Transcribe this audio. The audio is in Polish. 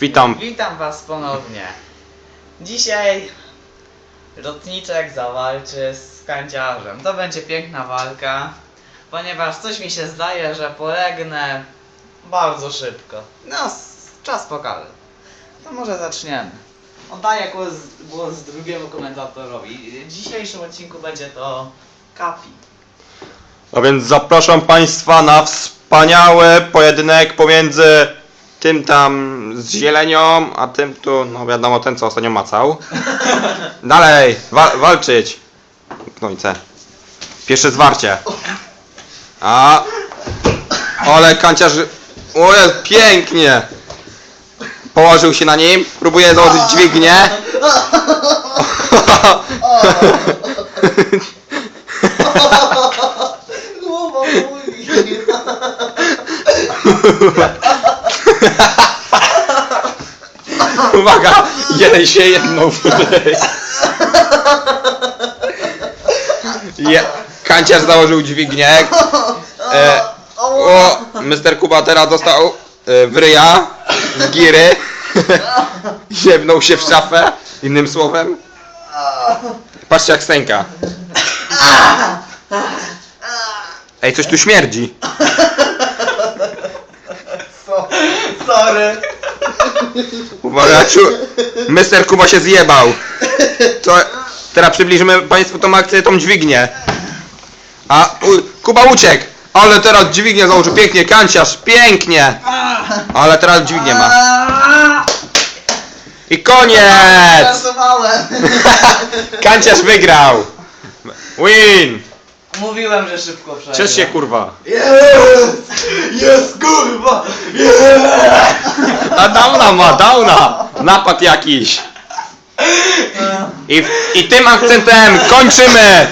Witam. Witam was ponownie. Dzisiaj lotniczek zawalczy z kanciarzem. To będzie piękna walka, ponieważ coś mi się zdaje, że polegnę bardzo szybko. No, czas pokaże. To może zaczniemy. Oddaję głos, głos drugiemu komentatorowi. W dzisiejszym odcinku będzie to Kapi. A więc zapraszam Państwa na wspaniały pojedynek pomiędzy tym tam z zielenią, a tym tu, no wiadomo, ten co ostatnio macał. Dalej, wa walczyć. No i co? Pierwsze zwarcie. A. Ale kanciarz. O, jest pięknie. Położył się na nim, próbuje założyć dźwignię. Głowa. Uwaga, jeden się jedną w Je, Kanciarz założył dźwignię. E, o, Mr. Kuba teraz dostał e, w ryja z giry. Ziewnął się w szafę, innym słowem. Patrzcie jak stęka. Ej, coś tu śmierdzi. Sorry. Uwaga, czu... Mr. Kuba się zjebał. To... Teraz przybliżymy Państwu tą akcję, tą dźwignię. A, u... Kuba uciekł. Ale teraz dźwignię założył pięknie, kanciarz, pięknie. Ale teraz dźwignię ma. I koniec! Żartowałem. Kanciarz wygrał. Win! Mówiłem, że szybko przejdę. Ciesz się kurwa. Jest! Jest kurwa! A downa ma, downa. Napad jakiś. I, I tym akcentem kończymy